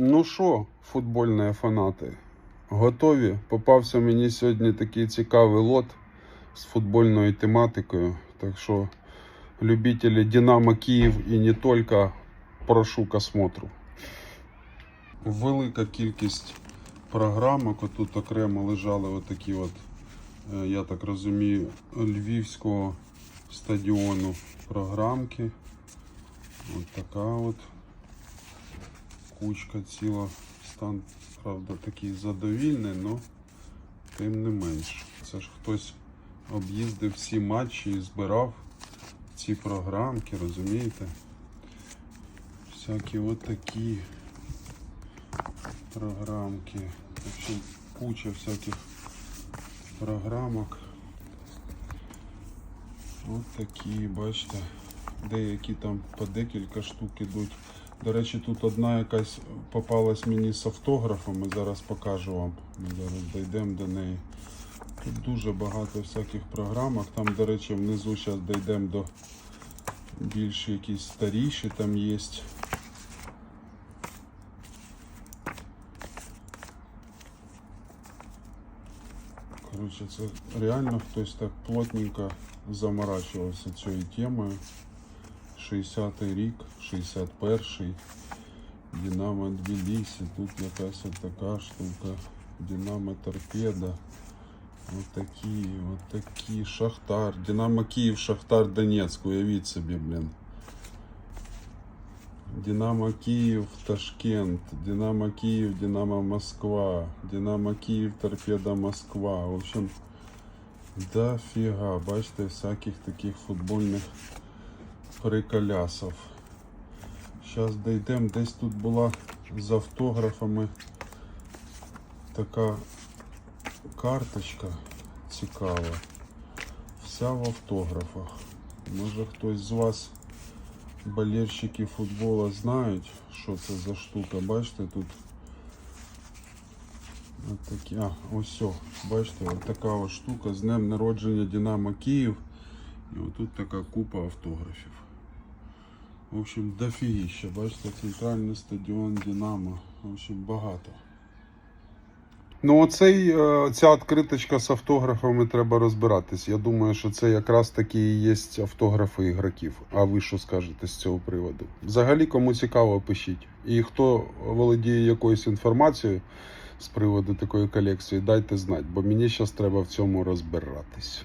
Ну що, футбольні фанати, готові? Попався мені сьогодні такий цікавий лот з футбольною тематикою. Так що любителі Динамо Київ і не тільки прошу к. Велика кількість програмок. Отут окремо лежали отакі от, е, я так розумію, львівського стадіону програмки. От така от кучка ціла. Стан, правда, такий задовільний, але тим не менш. Це ж хтось об'їздив всі матчі і збирав ці програмки, розумієте? Всякі от такі програмки. В куча всяких програмок. От такі, бачите, деякі там по декілька штук ідуть. До речі, тут одна якась попалась мені з автографами, зараз покажу вам. Ми зараз дійдемо до неї. Тут дуже багато всяких програмок. Там, до речі, внизу зараз дійдемо до більш якісь старіші там є. Коротше, це реально хтось так плотненько заморачувався цією темою. 60-й рік, 61-й. Динамо Тбілісі, тут якась от така штука. Динамо Торпеда. От такі, от такі. Шахтар. Динамо Київ, Шахтар Донецьк, уявіть собі, блін. Динамо Київ, Ташкент, Динамо Київ, Динамо Москва, Динамо Київ, Торпеда Москва. В общем, дофіга, бачите, всяких таких футбольних приколясов. Зараз дійдемо, десь тут була з автографами така карточка цікава. Вся в автографах. Може хтось з вас, болельщики футбола, знають, що це за штука. Бачите, тут такі. А, ось, бачите, от така ось штука з днем народження Динамо Київ. І отут така купа автографів. В общем, дофігіще, бачите, центральний стадіон Динамо. В общем, багато. Ну, оцей, е, ця відкриточка з автографами треба розбиратись. Я думаю, що це якраз такі і є автографи ігроків. А ви що скажете з цього приводу? Взагалі, кому цікаво, пишіть. І хто володіє якоюсь інформацією з приводу такої колекції, дайте знати, бо мені зараз треба в цьому розбиратись.